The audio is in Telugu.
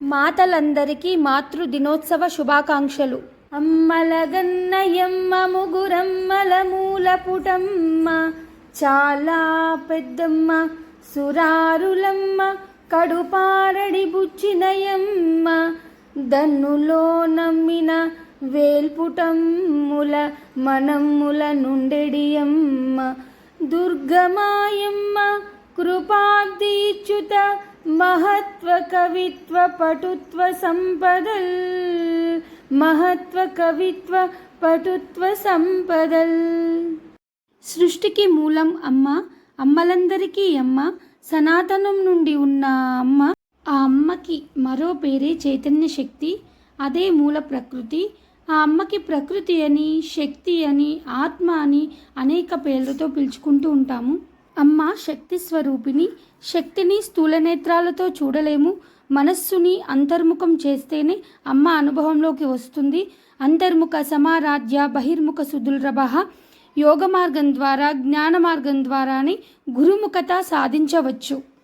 మాతలందరికీ మాతృ దినోత్సవ శుభాకాంక్షలు అమ్మలగన్నయమ్మ ముగురమ్మల మూల పుటమ్మ చాలా పెద్దమ్మ సురారులమ్మ కడుపారడి బుచ్చినయమ్మ దన్నులో నమ్మిన వేల్పుటమ్ముల మనమ్ముల నుండెడియమ్మ దుర్గమాయమ్మ కృపా మహత్వ కవిత్వ పటుత్వ సంపదల్ మహత్వ కవిత్వ పటుత్వ సంపదల్ సృష్టికి మూలం అమ్మ అమ్మలందరికీ అమ్మ సనాతనం నుండి ఉన్న అమ్మ ఆ అమ్మకి మరో పేరే చైతన్య శక్తి అదే మూల ప్రకృతి. ఆ అమ్మకి ప్రకృతి అని శక్తి అని ఆత్మ అని అనేక పేర్లతో పిలుచుకుంటూ ఉంటాము. అమ్మ శక్తి స్వరూపిణి శక్తిని స్థూల నేత్రాలతో చూడలేము. మనస్సుని అంతర్ముఖం చేస్తేనే అమ్మ అనుభవంలోకి వస్తుంది. అంతర్ముఖ సమారాధ్య బహిర్ముఖ సుదుల్రభ యోగ మార్గం ద్వారా జ్ఞాన మార్గం ద్వారానే గురుముఖత సాధించవచ్చు.